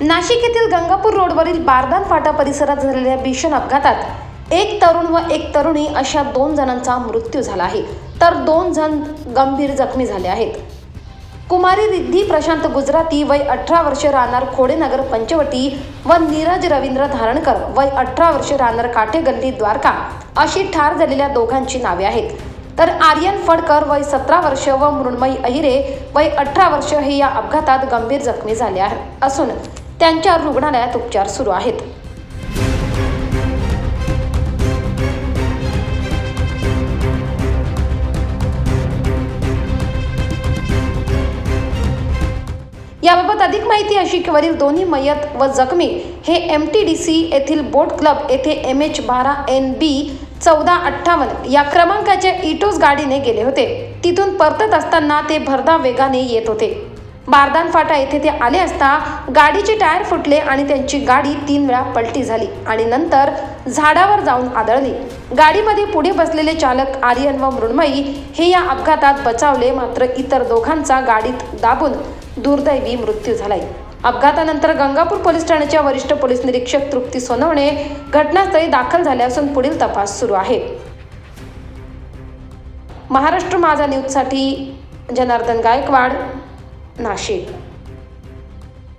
नाशिक येथील गंगापूर रोडवरील बारदान फाटा परिसरात झालेल्या भीषण अपघातात एक तरुण व एक तरुणी अशा दोन जणांचा मृत्यू झाला आहे. तर दोन जण गंभीर जखमी झाले आहेत. कुमारी रिद्धी प्रशांत गुजराती वय अठरा वर्ष राहणार खोडेनगर पंचवटी व नीरज रवींद्र धारणकर वय अठरा वर्ष राहणार काठेगल्ली द्वारका अशी ठार झालेल्या दोघांची नावे आहेत. तर आर्यन फडकर वय सतरा वर्ष व मृण्मयी अहिरे वय अठरा वर्ष हे या अपघातात गंभीर जखमी झाले आहे असून त्यांच्यावर रुग्णालयात उपचार सुरू आहेत. याबाबत अधिक माहिती अशी की वरील दोन्ही मयत व जखमी हे एम टी डी सी येथील बोट क्लब येथे एम एच बारा एन बी चौदा अठ्ठावन्न या क्रमांकाच्या इटोस गाडीने गेले होते. तिथून परतत असताना ते भरधाव वेगाने येत होते. बारदान फाटा येथे ते आले असता गाडीचे टायर फुटले आणि त्यांची गाडी तीन वेळा पलटी झाली आणि नंतर झाडावर जाऊन आदळली. गाडीमध्ये पुढे बसलेले चालक आर्यन व मृण्मयी हे या अपघातात बचावले मात्र इतर दोघांचा गाडीत दाबून दुर्दैवी मृत्यू झालाय. अपघातानंतर गंगापूर पोलीस ठाण्याच्या वरिष्ठ पोलीस निरीक्षक तृप्ती सोनवणे घटनास्थळी दाखल झाले असून पुढील तपास सुरू आहे. महाराष्ट्र माझा न्यूजसाठी जनार्दन गायकवाड. नाशिक.